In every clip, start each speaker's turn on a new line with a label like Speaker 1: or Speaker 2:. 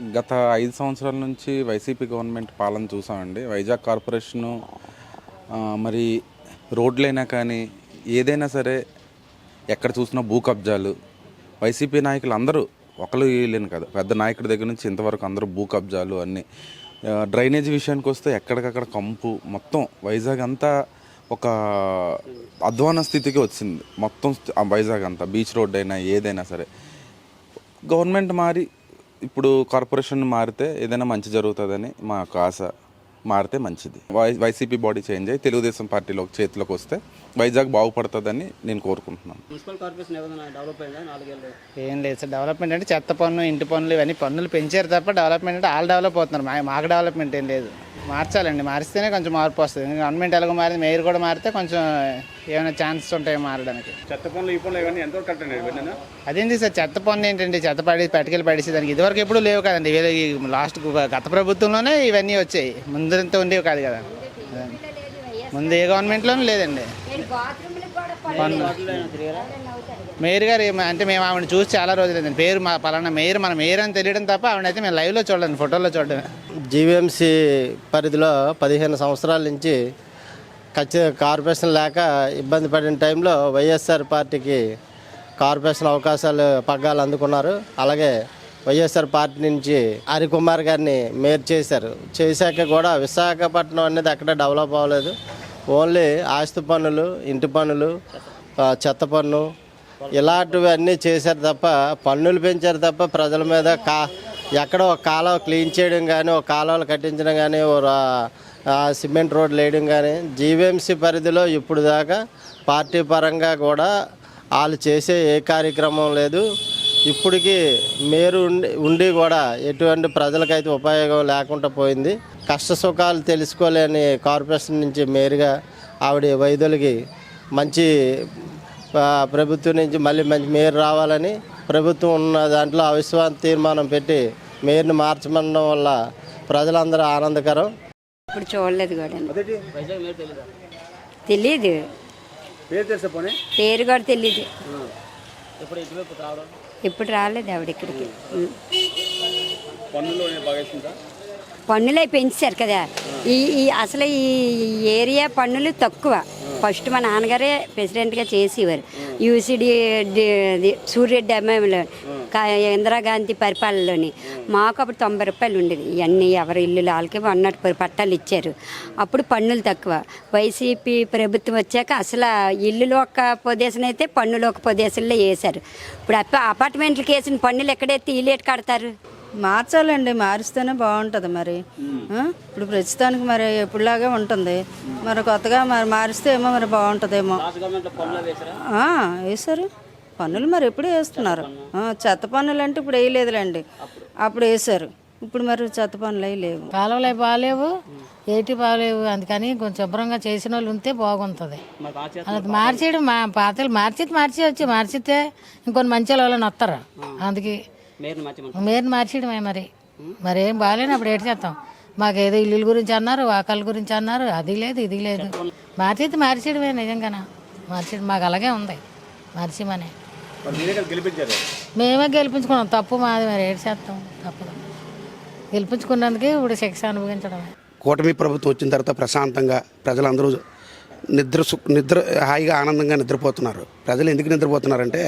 Speaker 1: గత ఐదు సంవత్సరాల నుంచి వైసీపీ గవర్నమెంట్ పాలన చూసామండి. వైజాగ్ కార్పొరేషను మరి రోడ్లైనా కానీ ఏదైనా సరే ఎక్కడ చూసినా భూ కబ్జాలు. వైసీపీ నాయకులు అందరూ ఒకరు వేయలేను కదా పెద్ద నాయకుడి దగ్గర నుంచి ఇంతవరకు అందరూ భూ కబ్జాలు అన్నీ. డ్రైనేజ్ విషయానికి వస్తే ఎక్కడికక్కడ కంపు మొత్తం వైజాగ్ అంతా ఒక అధ్వాన స్థితికి వచ్చింది. మొత్తం ఆ వైజాగ్ అంతా బీచ్ రోడ్ అయినా ఏదైనా సరే. గవర్నమెంట్ మారి ఇప్పుడు కార్పొరేషన్ మారితే ఏదైనా మంచి జరుగుతుందని మా యొక్క ఆశ. మారితే మంచిది. వై వైసీపీ బాడీ చేంజ్ అయ్యి తెలుగుదేశం పార్టీలో చేతిలోకి వస్తే వైజాగ్ బాగుపడుతుందని నేను కోరుకుంటున్నాను.
Speaker 2: మున్సిపల్ కార్పొరేషన్ ఏమైనా డెవలప్ అయిందా నాలుగేళ్ళు?
Speaker 3: ఏం లేదు సార్. డెవలప్మెంట్ అంటే చెత్త పన్ను ఇంటి పన్నులు ఇవన్నీ పన్నులు పెంచారు తప్ప డెవలప్మెంట్ అంటే వాళ్ళు డెవలప్ అవుతున్నారు. మా మాకు డెవలప్మెంట్ ఏం లేదు. మార్చాలండి. మారిస్తేనే కొంచెం మార్పు వస్తుంది. గవర్నమెంట్ ఎలాగో మారింది మేయర్ కూడా మారితే కొంచెం ఏమైనా ఛాన్సెస్ ఉంటాయి మారడానికి.
Speaker 2: చెత్త పనులు ఈ పనులు ఇవన్నీ
Speaker 3: అదేంటి సార్ చెత్త పన్ను ఏంటండి? చెత్త పడి పట్టుకెళ్ళి పడేసి దానికి ఇదివరకు ఎప్పుడు లేవు కదండి. లాస్ట్ గత ప్రభుత్వంలోనే ఇవన్నీ వచ్చాయి. ముందంతా ఉండేవి కాదు కదా. ముందు ఏ గవర్నమెంట్లోనూ లేదండి. పన్ను మేయర్ గారు అంటే మేము ఆవిడ చూసి చాలా రోజులైంది పేరు మా పలానా మేయర్ మన మేయర్ అని తెలియడం తప్ప ఆవిడైతే మేము లైవ్లో చూడలేను ఫోటోలో చూడడమే.
Speaker 4: జీవీఎంసీ పరిధిలో పదిహేను సంవత్సరాల నుంచి ఖచ్చిత కార్పొరేషన్ లేక ఇబ్బంది పడిన టైంలో వైఎస్ఆర్ పార్టీకి కార్పొరేషన్ అవకాశాలు పగ్గాలు అందుకున్నారు. అలాగే వైఎస్ఆర్ పార్టీ నుంచి హరికుమార్ గారిని మేయర్ చేశారు. చేశాక కూడా విశాఖపట్నం అనేది ఎక్కడ డెవలప్ అవ్వలేదు. ఓన్లీ ఆస్తి పన్నులు ఇంటి పన్నులు చెత్త పన్ను ఇలాంటివి అన్నీ చేశారు తప్ప పన్నులు పెంచారు తప్ప ప్రజల మీద కా ఎక్కడో ఒక కాలువ క్లీన్ చేయడం కానీ ఒక కాలువలు కట్టించడం కానీ ఓ రా- సిమెంట్ రోడ్లు వేయడం కానీ జీవీఎంసీ పరిధిలో ఇప్పుడు దాకా పార్టీ పరంగా కూడా వాళ్ళు చేసే ఏ కార్యక్రమం లేదు. ఇప్పటికీ మేరు ఉండి ఉండి కూడా ఎటువంటి ప్రజలకైతే ఉపయోగం లేకుండా పోయింది. కష్ట సుఖాలు తెలుసుకోలేని కార్పొరేషన్ నుంచి మేరుగా ఆవిడ వైద్యులకి మంచి ప్రభుత్వం నుంచి మళ్ళీ మంచి మేయర్ రావాలని ప్రభుత్వం ఉన్న దాంట్లో అవిశ్వాస తీర్మానం పెట్టి మేయర్ని మార్చమనడం వల్ల ప్రజలందరూ ఆనందకరం.
Speaker 5: ఇప్పుడు చూడలేదు కూడా
Speaker 2: తెలీదు. పేరు
Speaker 5: కూడా
Speaker 2: రావడం?
Speaker 5: ఇప్పుడు రాలేదు ఆవిడ ఇక్కడికి.
Speaker 2: పన్నులే
Speaker 5: పెంచారు కదా. ఈ ఈ అసలు ఈ ఏరియా పన్నులు తక్కువ. ఫస్ట్ మా నాన్నగారే ప్రెసిడెంట్గా చేసేవారు. యూసిడి సూర్యరెడ్డి ఎంఎంలో ఇందిరాగాంధీ పరిపాలనలోని. మాకు అప్పుడు తొంభై రూపాయలు ఉండేది. ఇవన్నీ ఎవరి ఇల్లు వాళ్ళకి అన్నట్టు పట్టాలు ఇచ్చారు. అప్పుడు పన్నులు తక్కువ. వైసీపీ ప్రభుత్వం వచ్చాక అసలు ఇల్లులు ఒక ప్రదేశం అయితే పన్నులు ఒక ప్రదేశంలో వేశారు. ఇప్పుడు అప్ప అపార్ట్మెంట్లకి వేసిన పన్నులు ఎక్కడైతే ఇల్లు కడతారు?
Speaker 6: మార్చాలండి మారిస్తేనే బాగుంటుంది మరి? ఇప్పుడు ప్రస్తుతానికి మరి ఎప్పుడులాగే ఉంటుంది. మరి కొత్తగా మరి మారిస్తే ఏమో మరి బాగుంటుందేమో. వేశారు? పన్నులు మరి ఎప్పుడు వేస్తున్నారు. ఆ, చెత్త పన్నులు అంటే ఇప్పుడు వేయలేదులేండి. అప్పుడు? వేశారు. ఇప్పుడు మరి చెత్త పనులు అవి లేవు.
Speaker 7: కాలువలు అవి బాగాలేవు ఏటి బాగాలేవు. అందుకని కొంచెం శుభ్రంగా చేసిన వాళ్ళు ఉంటే బాగుంటుంది. అది మార్చేయడం మా పాతలు మార్చితే మార్చేయచ్చు. మార్చితే ఇంకొన్ని మంచి వాళ్ళని వస్తారు అందుకే
Speaker 2: మేయర్ని మార్చి
Speaker 7: మీరు మార్చేయడమే మరి. మరి ఏం బాగాలేనప్పుడు ఏటి చేస్తాం. మాకు ఏదో ఇల్లుల గురించి అన్నారు వాకళ్ళ గురించి అన్నారు అది లేదు ఇది లేదు. మార్చితే మార్చేయడమే నిజంగానా? మార్చేయడం మాకు అలాగే ఉంది. మార్చిమని మేమే గెలిపించుకున్నాం. తప్పు మాది మరి ఏడు చేస్తాం. తప్పదు. గెలిపించుకున్నందుకే ఇప్పుడు శిక్ష అనుభవించడమే.
Speaker 8: కూటమి ప్రభుత్వం వచ్చిన తర్వాత ప్రశాంతంగా ప్రజలందరూ నిద్ర నిద్ర హాయిగా ఆనందంగా నిద్రపోతున్నారు. ప్రజలు ఎందుకు నిద్రపోతున్నారంటే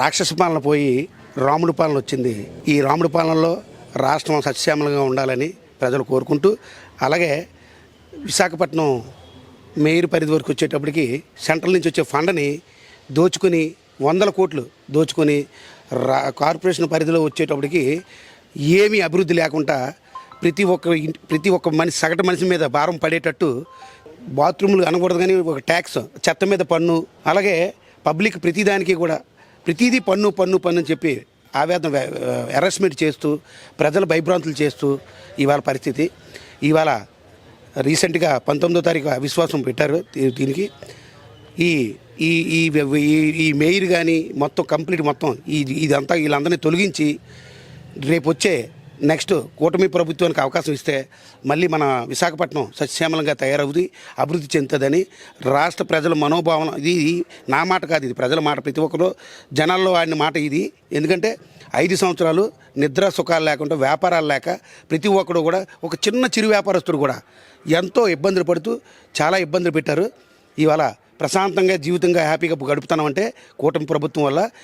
Speaker 8: రాక్షస పాలన పోయి రాముడి పాలన వచ్చింది. ఈ రాముడి పాలనలో రాష్ట్రం సస్యామలంగా ఉండాలని ప్రజలు కోరుకుంటూ అలాగే విశాఖపట్నం మేయర్ పరిధి వరకు వచ్చేటప్పటికి సెంట్రల్ నుంచి వచ్చే ఫండ్ని దోచుకుని వందల కోట్లు దోచుకొని రా కార్పొరేషన్ పరిధిలో వచ్చేటప్పటికి ఏమీ అభివృద్ధి లేకుండా ప్రతి ఒక్క ప్రతి ఒక్క మనిషి సగటు మనిషి మీద భారం పడేటట్టు బాత్రూములు అనకూడదు కానీ ఒక ట్యాక్స్ చెత్త మీద పన్ను అలాగే పబ్లిక్ ప్రతిదానికి కూడా ప్రతిదీ పన్ను పన్ను పన్ను అని చెప్పి ఆవేదన అరెస్ట్మెంట్ చేస్తూ ప్రజలు భయభ్రాంతులు చేస్తూ ఇవాళ పరిస్థితి. ఇవాళ రీసెంట్గా పంతొమ్మిదో తారీఖు అవిశ్వాసం పెట్టారు దీనికి. ఈ ఈ ఈ ఈ- మేయర్ మెయిర్ కానీ మొత్తం కంప్లీట్ మొత్తం ఈ ఇదంతా వీళ్ళందరినీ తొలగించి రేపు వచ్చే నెక్స్ట్ కూటమి ప్రభుత్వానికి అవకాశం ఇస్తే మళ్ళీ మన విశాఖపట్నం సస్యశ్యామలంగా తయారవుతుంది అభివృద్ధి చెందుతుందని రాష్ట్ర ప్రజల మనోభావన. ఇది నా మాట కాదు ఇది ప్రజల మాట. ప్రతి ఒక్కరు జనాల్లో ఆడిన మాట ఇది. ఎందుకంటే ఐదు సంవత్సరాలు నిద్ర సుఖాలు లేకుండా వ్యాపారాలు లేక ప్రతి ఒక్కడు కూడా ఒక చిన్న చిరు వ్యాపారస్తుడు కూడా ఎంతో ఇబ్బందులు పడుతూ చాలా ఇబ్బందులు పెట్టారు. ఇవాళ ప్రశాంతంగా జీవితంగా హ్యాపీగా గడుపుతున్నామంటే కూటమి ప్రభుత్వం వల్ల